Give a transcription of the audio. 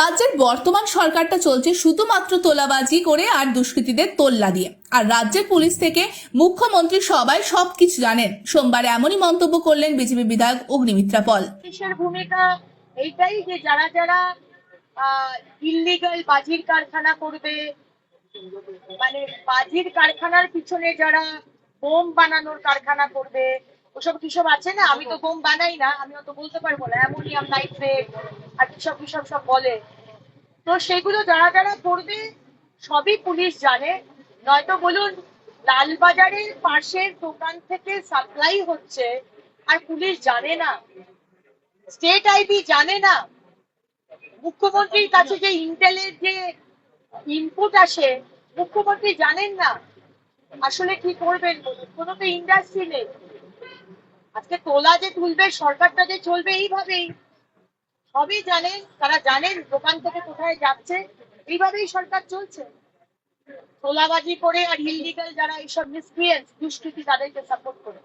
রাজ্যের বর্তমান সরকারটা চলছে শুধুমাত্র তোলাবাজি করে আর দুষ্কৃতীদের তোল্লা দিয়ে। আর রাজ্যের পুলিশ থেকে মুখ্যমন্ত্রী সবাই সবকিছু জানেন। সোমবার এমনই মন্তব্য করলেন বিজেপি বিধায়ক অগ্নিমিত্রা পল। পুলিশের ভূমিকা এইটাই যে যারা যারা ইল্লিগাল বাজির কারখানা করবে মানে বাজির কারখানার পিছনে যারা বোম বানানোর কারখানা করবে, ওসব কিসব আছে না? আমি তো বোম বানাই না আমি অত বলতে পারব না। অ্যামোনিয়াম নাইট্রেট আর কিসব কিসব সব বলে। তো সেগুলো যারা যারা করবে সবই পুলিশ জানে। নয়তো বলুন, লালবাজারের পাশের দোকান থেকে সাপ্লাই হচ্ছে আর পুলিশ জানে না। স্টেট আইবি জানে না। মুখ্যমন্ত্রীর কাছে যে ইন্টেলের যে ইনপুট আসে, মুখ্যমন্ত্রী জানেন না। আসলে কি করবেন কোনো তো ইন্ডাস্ট্রি নেই। আজকে তোলা যে তুলবে, সরকারটা যে চলবে, এইভাবেই। সবই জানেন, তারা জানেন দোকান থেকে কোথায় যাচ্ছে। এইভাবেই সরকার চলছে। তোলাবাজি করে আর ইলিগাল যারা এইসব মিসক্রিয়েন্স দুষ্কৃতি তাদেরকে সাপোর্ট করে।